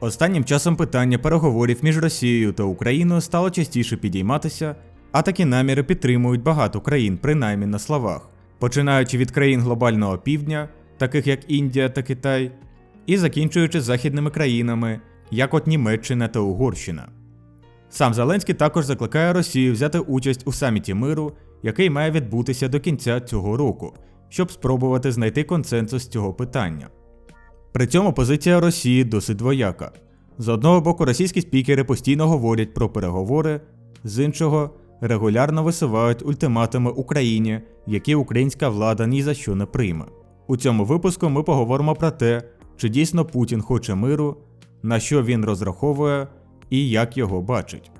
Останнім часом питання переговорів між Росією та Україною стало частіше підійматися, а такі наміри підтримують багато країн, принаймні на словах, починаючи від країн глобального півдня, таких як Індія та Китай, і закінчуючи західними країнами, як от Німеччина та Угорщина. Сам Зеленський також закликає Росію взяти участь у саміті миру, який має відбутися до кінця цього року, щоб спробувати знайти консенсус цього питання. При цьому позиція Росії досить двояка. З одного боку, російські спікери постійно говорять про переговори, з іншого регулярно висувають ультиматуми Україні, які українська влада ні за що не прийме. У цьому випуску ми поговоримо про те, чи дійсно Путін хоче миру, на що він розраховує і як його бачить.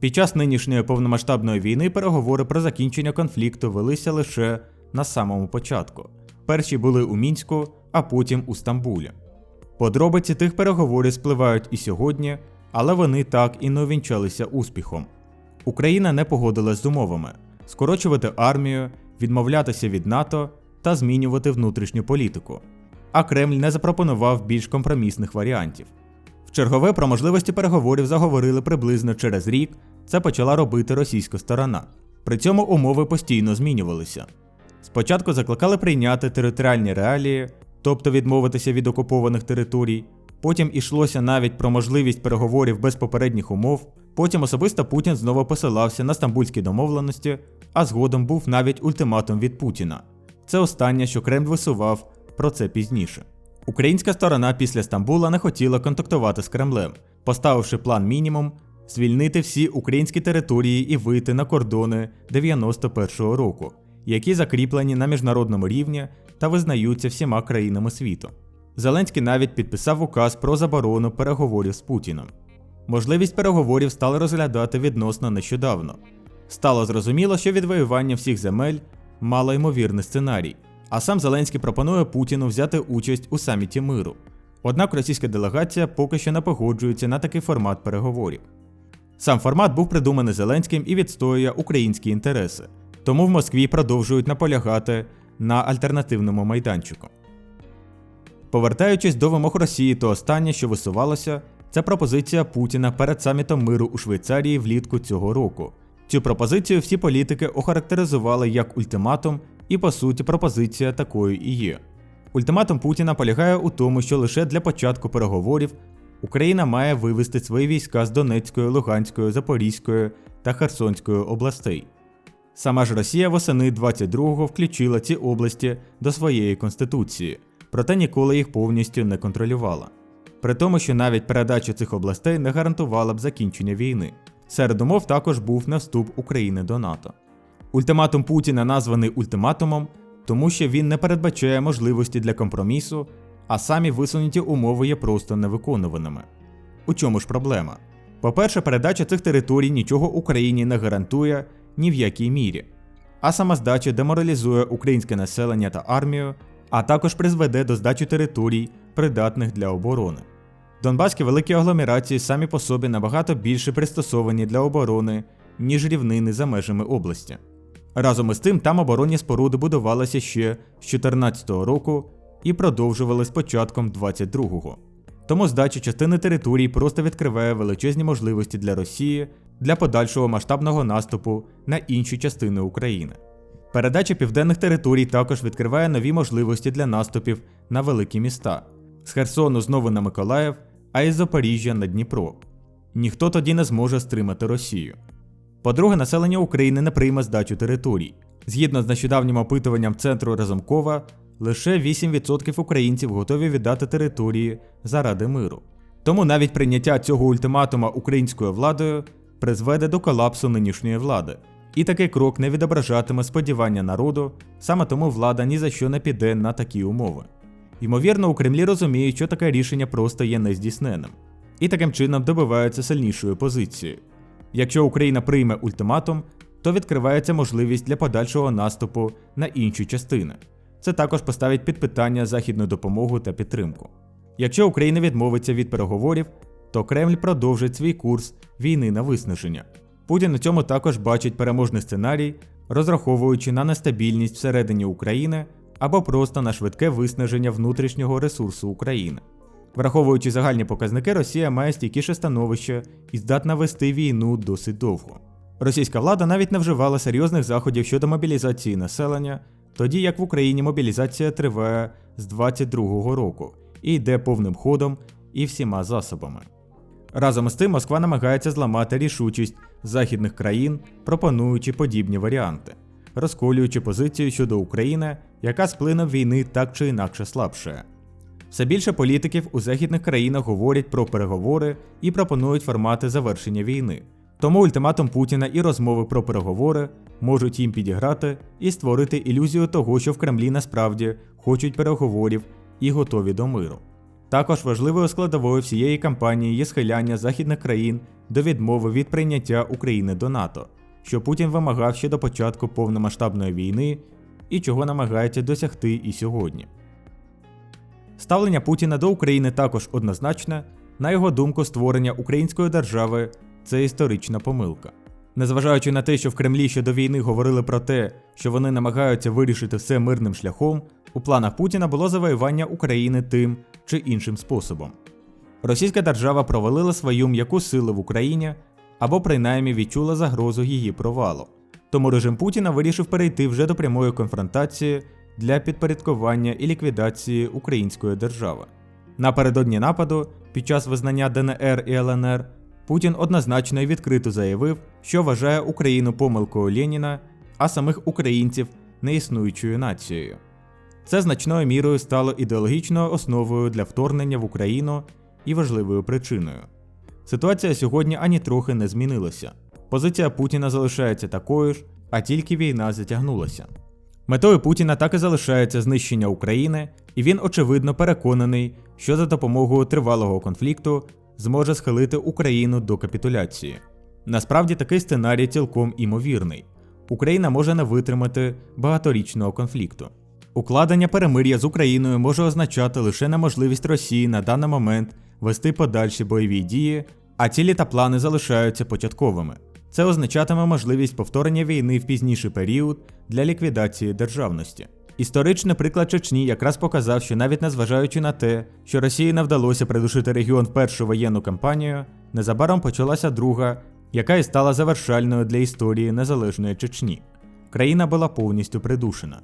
Під час нинішньої повномасштабної війни переговори про закінчення конфлікту велися лише на самому початку. Перші були у Мінську, а потім у Стамбулі. Подробиці тих переговорів спливають і сьогодні, але вони так і не увінчалися успіхом. Україна не погодилась з умовами скорочувати армію, відмовлятися від НАТО та змінювати внутрішню політику. А Кремль не запропонував більш компромісних варіантів. В чергове про можливості переговорів заговорили приблизно через рік. Це почала робити російська сторона. При цьому умови постійно змінювалися. Спочатку закликали прийняти територіальні реалії, тобто відмовитися від окупованих територій. Потім ішлося навіть про можливість переговорів без попередніх умов. Потім особисто Путін знову посилався на стамбульські домовленості, а згодом був навіть ультиматум від Путіна. Це останнє, що Кремль висував про це пізніше. Українська сторона після Стамбула не хотіла контактувати з Кремлем, поставивши план мінімум звільнити всі українські території і вийти на кордони 91-го року, які закріплені на міжнародному рівні та визнаються всіма країнами світу. Зеленський навіть підписав указ про заборону переговорів з Путіном. Можливість переговорів стали розглядати відносно нещодавно. Стало зрозуміло, що відвоювання всіх земель мало ймовірний сценарій, а сам Зеленський пропонує Путіну взяти участь у саміті миру. Однак російська делегація поки що не погоджується на такий формат переговорів. Сам формат був придуманий Зеленським і відстоює українські інтереси, тому в Москві продовжують наполягати на альтернативному майданчику. Повертаючись до вимог Росії, то останнє, що висувалося, це пропозиція Путіна перед самітом миру у Швейцарії влітку цього року. Цю пропозицію всі політики охарактеризували як ультиматум, і по суті пропозиція такою і є. Ультиматум Путіна полягає у тому, що лише для початку переговорів Україна має вивести свої війська з Донецької, Луганської, Запорізької та Херсонської областей. Сама ж Росія восени 22-го включила ці області до своєї конституції, проте ніколи їх повністю не контролювала. При тому, що навіть передача цих областей не гарантувала б закінчення війни. Серед умов також був не вступ України до НАТО. Ультиматум Путіна названий ультиматумом, тому що він не передбачає можливості для компромісу, а самі висунуті умови є просто невиконуваними. У чому ж проблема? По-перше, передача цих територій нічого Україні не гарантує ні в якій мірі, а сама здача деморалізує українське населення та армію, а також призведе до здачі територій, придатних для оборони. Донбаські великі агломерації самі по собі набагато більше пристосовані для оборони, ніж рівнини за межами області. Разом із тим, там оборонні споруди будувалися ще з 2014 року і продовжували з початком 22-го. Тому здача частини територій просто відкриває величезні можливості для Росії для подальшого масштабного наступу на інші частини України. Передача південних територій також відкриває нові можливості для наступів на великі міста з Херсону знову на Миколаїв, а із Запоріжжя на Дніпро. Ніхто тоді не зможе стримати Росію. По-друге, населення України не прийме здачу територій. Згідно з нещодавнім опитуванням центру Разумкова, лише 8% українців готові віддати території заради миру. Тому навіть прийняття цього ультиматума українською владою призведе до колапсу нинішньої влади. І такий крок не відображатиме сподівання народу, саме тому влада ні за що не піде на такі умови. Ймовірно, у Кремлі розуміють, що таке рішення просто є нездійсненним, і таким чином добиваються сильнішої позиції. Якщо Україна прийме ультиматум, то відкривається можливість для подальшого наступу на інші частини. Це також поставить під питання західну допомогу та підтримку. Якщо Україна відмовиться від переговорів, то Кремль продовжить свій курс війни на виснаження. Путін у цьому також бачить переможний сценарій, розраховуючи на нестабільність всередині України або просто на швидке виснаження внутрішнього ресурсу України. Враховуючи загальні показники, Росія має стійкіше становище і здатна вести війну досить довго. Російська влада навіть не вживала серйозних заходів щодо мобілізації населення, тоді як в Україні мобілізація триває з 22-го року і йде повним ходом і всіма засобами. Разом з тим Москва намагається зламати рішучість західних країн, пропонуючи подібні варіанти, розколюючи позицію щодо України, яка з плином війни так чи інакше слабшає. Все більше політиків у західних країнах говорять про переговори і пропонують формати завершення війни. Тому ультиматум Путіна і розмови про переговори можуть їм підіграти і створити ілюзію того, що в Кремлі насправді хочуть переговорів і готові до миру. Також важливою складовою всієї кампанії є схиляння західних країн до відмови від прийняття України до НАТО, що Путін вимагав ще до початку повномасштабної війни і чого намагається досягти і сьогодні. Ставлення Путіна до України також однозначне, на його думку, створення української держави це історична помилка. Незважаючи на те, що в Кремлі ще до війни говорили про те, що вони намагаються вирішити все мирним шляхом, у планах Путіна було завоювання України тим чи іншим способом. Російська держава провалила свою м'яку силу в Україні або принаймні відчула загрозу її провалу. Тому режим Путіна вирішив перейти вже до прямої конфронтації для підпорядкування і ліквідації української держави. Напередодні нападу, під час визнання ДНР і ЛНР, Путін однозначно і відкрито заявив, що вважає Україну помилкою Леніна, а самих українців неіснуючою нацією. Це значною мірою стало ідеологічною основою для вторгнення в Україну і важливою причиною. Ситуація сьогодні ані трохи не змінилася. Позиція Путіна залишається такою ж, а тільки війна затягнулася. Метою Путіна так і залишається знищення України, і він очевидно переконаний, що за допомогою тривалого конфлікту зможе схилити Україну до капітуляції. Насправді такий сценарій цілком імовірний. Україна може не витримати багаторічного конфлікту. Укладення перемир'я з Україною може означати лише неможливість Росії на даний момент вести подальші бойові дії, а цілі та плани залишаються початковими. Це означатиме можливість повторення війни в пізніший період для ліквідації державності. Історичний приклад Чечні якраз показав, що навіть незважаючи на те, що Росії не вдалося придушити регіон в першу воєнну кампанію, незабаром почалася друга, яка і стала завершальною для історії незалежної Чечні. Країна була повністю придушена.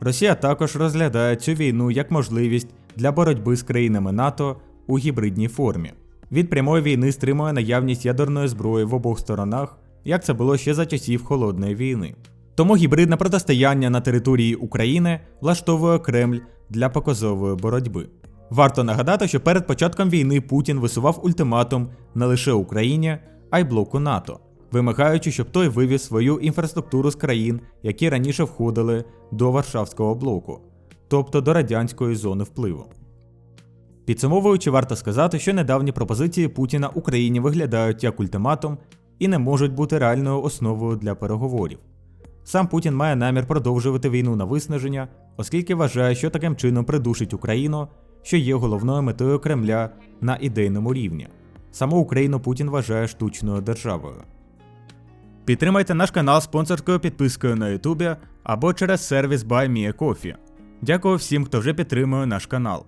Росія також розглядає цю війну як можливість для боротьби з країнами НАТО у гібридній формі. Від прямої війни стримує наявність ядерної зброї в обох сторонах, як це було ще за часів холодної війни. Тому гібридне протистояння на території України влаштовує Кремль для показової боротьби. Варто нагадати, що перед початком війни Путін висував ультиматум не лише Україні, а й блоку НАТО, вимагаючи, щоб той вивів свою інфраструктуру з країн, які раніше входили до Варшавського блоку, тобто до радянської зони впливу. Підсумовуючи, варто сказати, що недавні пропозиції Путіна Україні виглядають як ультиматум і не можуть бути реальною основою для переговорів. Сам Путін має намір продовжувати війну на виснаження, оскільки вважає, що таким чином придушить Україну, що є головною метою Кремля на ідейному рівні. Саму Україну Путін вважає штучною державою. Підтримайте наш канал спонсорською підпискою на Ютубі або через сервіс BuyMeACoffee. Дякую всім, хто вже підтримує наш канал.